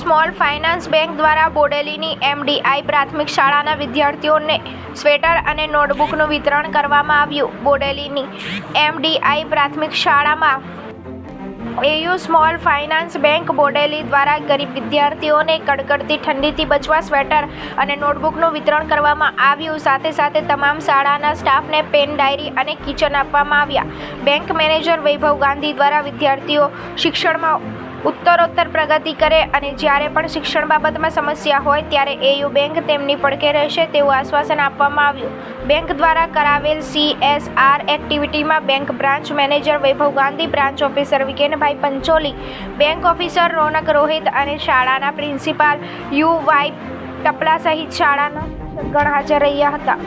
Small finance bank દ્વારા બોડેલીની MDI પ્રાથમિક શાળાના વિદ્યાર્થીઓને સ્વેટર અને નોટબુકનું વિતરણ કરવામાં આવ્યું. બોડેલીની એમડીઆઈ પ્રાથમિક શાળામાં AU small finance bank Bodeli દ્વારા ગરીબ વિદ્યાર્થીઓને કડકડતી ઠંડીથી બચવા સ્વેટર અને નોટબુકનું વિતરણ કરવામાં આવ્યું. સાથે સાથે તમામ શાળાના સ્ટાફને પેન ડાયરી અને કિચન આપવામાં આવ્યા. બેંક મેનેજર વૈભવ ગાંધી દ્વારા વિદ્યાર્થીઓ શિક્ષણમાં ઉત્તરોત્તર પ્રગતિ કરે અને જ્યારે પણ શિક્ષણ બાબતમાં સમસ્યા હોય ત્યારે એયુ બેંક તેમની પડખે રહેશે તેવું આશ્વાસન આપવામાં આવ્યું. બેંક દ્વારા કરાવેલ CSR એક્ટિવિટીમાં bank branch manager Vaibhav Gandhi branch officer Vikenbhai Pancholi bank officer Ronak Rohit અને શાળાના પ્રિન્સિપાલ યુ વાય ટપલા સહિત શાળાના ગણ હાજર રહ્યા હતા.